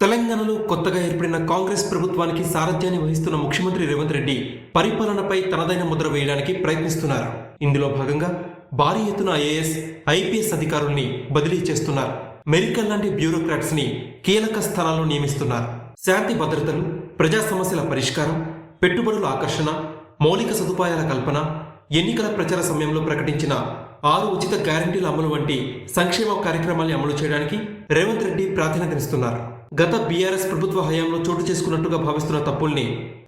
తెలంగాణలో కొత్తగా ఏర్పడిన కాంగ్రెస్ ప్రభుత్వానికి సారథ్యాన్ని వహిస్తున్న ముఖ్యమంత్రి రేవంత్ రెడ్డి పరిపాలనపై తనదైన ముద్ర వేయడానికి ప్రయత్నిస్తున్నారు. ఇందులో భాగంగా భారీ ఎత్తున ఐఏఎస్ ఐపీఎస్ అధికారుల్ని బదిలీ చేస్తున్నారు. మెరికల్ లాంటి బ్యూరోక్రాట్స్ని కీలక స్థానాల్లో నియమిస్తున్నారు. శాంతి భద్రతలు ప్రజా సమస్యల పరిష్కారం పెట్టుబడుల ఆకర్షణ మౌలిక సదుపాయాల కల్పన ఎన్నికల ప్రచార సమయంలో ప్రకటించిన ఆరు ఉచిత గ్యారంటీల అమలు వంటి సంక్షేమ కార్యక్రమాల్ని అమలు చేయడానికి రేవంత్ రెడ్డి ప్రాధాన్యతనిస్తున్నారు గత బీఆర్ఎస్ ప్రభుత్వ హయాంలో చోటు చేసుకున్నట్టుగా భావిస్తున్న తప్పుల్ని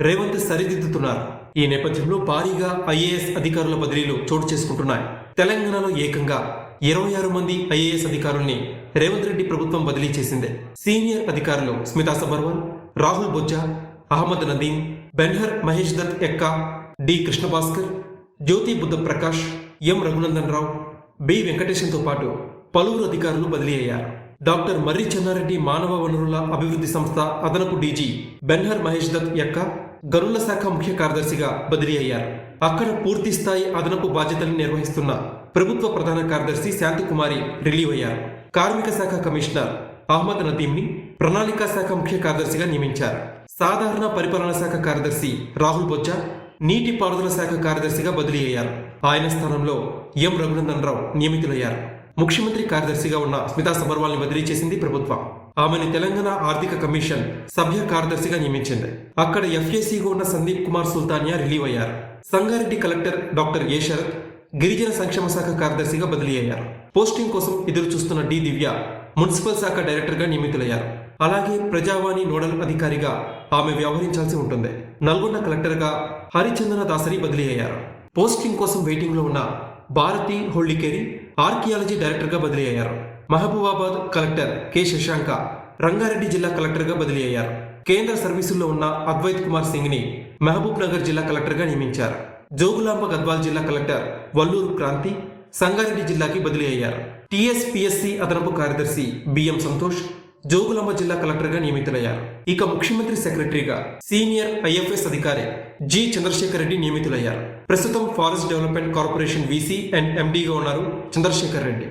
రేవంత్ సరిదిద్దుతున్నారు. ఈ నేపథ్యంలో భారీగా ఐఏఎస్ అధికారుల బదిలీలు చోటు చేసుకుంటున్నాయి. తెలంగాణలో ఏకంగా ఇరవై ఆరు మంది ఐఏఎస్ అధికారుల్ని రేవంత్ రెడ్డి ప్రభుత్వం బదిలీ చేసింది. సీనియర్ అధికారులు Smita Sabharwal Rahul Bojja Ahmed Nadeem Benhur Mahesh Dutt Ekka D Krishnabhaskar Jyothi Buddha Prakash M Raghunandan Rao B వెంకటేశంతో పాటు పలువురు అధికారులు బదిలీ అయ్యారు. డాక్టర్ మర్రి చెన్నారెడ్డి మానవ వనరుల అభివృద్ధి సంస్థ అదనపు డీజీ బెన్హర్ మహేష్ దత్ యొక్క గనుల శాఖ ముఖ్య కార్యదర్శిగా బదిలీ అయ్యారు. అక్కడ పూర్తి స్థాయి అదనపు బాధ్యతలు నిర్వహిస్తున్న ప్రభుత్వ ప్రధాన కార్యదర్శి శాంతికుమారి రిలీవ్ అయ్యారు. కార్మిక శాఖ కమిషనర్ అహ్మద్ నదీంని ప్రణాళికా శాఖ ముఖ్య కార్యదర్శిగా నియమించారు. సాధారణ పరిపాలన శాఖ కార్యదర్శి రాహుల్ బొజ్జా నీటి పారుదల శాఖ కార్యదర్శిగా బదిలీ అయ్యారు. ఆయన స్థానంలో ఎం రఘునందన్ రావు నియమితులయ్యారు. ముఖ్యమంత్రి కార్యదర్శిగా ఉన్న స్మితా సబర్వాల్ని బదిలీ చేసింది ప్రభుత్వం. ఆమెను తెలంగాణ ఆర్థిక కమిషన్ సభ్య కార్యదర్శిగా నియమించింది. అక్కడ ఎఫ్ఏసీగా ఉన్న సందీప్ కుమార్ సుల్తానియా రిలీవ్ అయ్యారు. Sangareddy collector doctor A Sarath గిరిజన సంక్షేమ శాఖ కార్యదర్శిగా బదిలీ అయ్యారు. పోస్టింగ్ కోసం ఎదురు చూస్తున్న డి దివ్య మున్సిపల్ శాఖ డైరెక్టర్గా నియమితులయ్యారు. అలాగే ప్రజావాణి నోడల్ అధికారిగా ఆమె వ్యవహరించాల్సి ఉంటుంది. నల్గొండ కలెక్టర్గా హరిచందన దాసరి బదిలీ అయ్యారు. పోస్టింగ్ కోసం వెయిటింగ్లో ఉన్న భారతి హోళ్ళికేరి ఆర్కియాలజీ డైరెక్టర్గా బదిలీ అయ్యారు మహబూబాబాద్ కలెక్టర్ కె. శశాంక రంగారెడ్డి జిల్లా కలెక్టర్గా బదిలీ అయ్యారు కేంద్ర సర్వీసుల్లో ఉన్న అద్వైత్ కుమార్ సింగ్ని మహబూబ్ నగర్ జిల్లా కలెక్టర్గా నియమించారు. జోగులాంబ గద్వాల్ జిల్లా కలెక్టర్ వల్లూరు క్రాంతి సంగారెడ్డి జిల్లాకి బదిలీ అయ్యారు టీఎస్పీఎస్సీ అదనపు కార్యదర్శి బిఎం సంతోష్ జోగులాంబ జిల్లా కలెక్టర్గా నియమితులయ్యారు. ఇక ముఖ్యమంత్రి సెక్రటరీగా సీనియర్ ఐఎఫ్ఎస్ అధికారి జి చంద్రశేఖర్ రెడ్డి నియమితులయ్యారు. ప్రస్తుతం forest development corporation VC and ఎండీగా ఉన్నారు చంద్రశేఖర్ రెడ్డి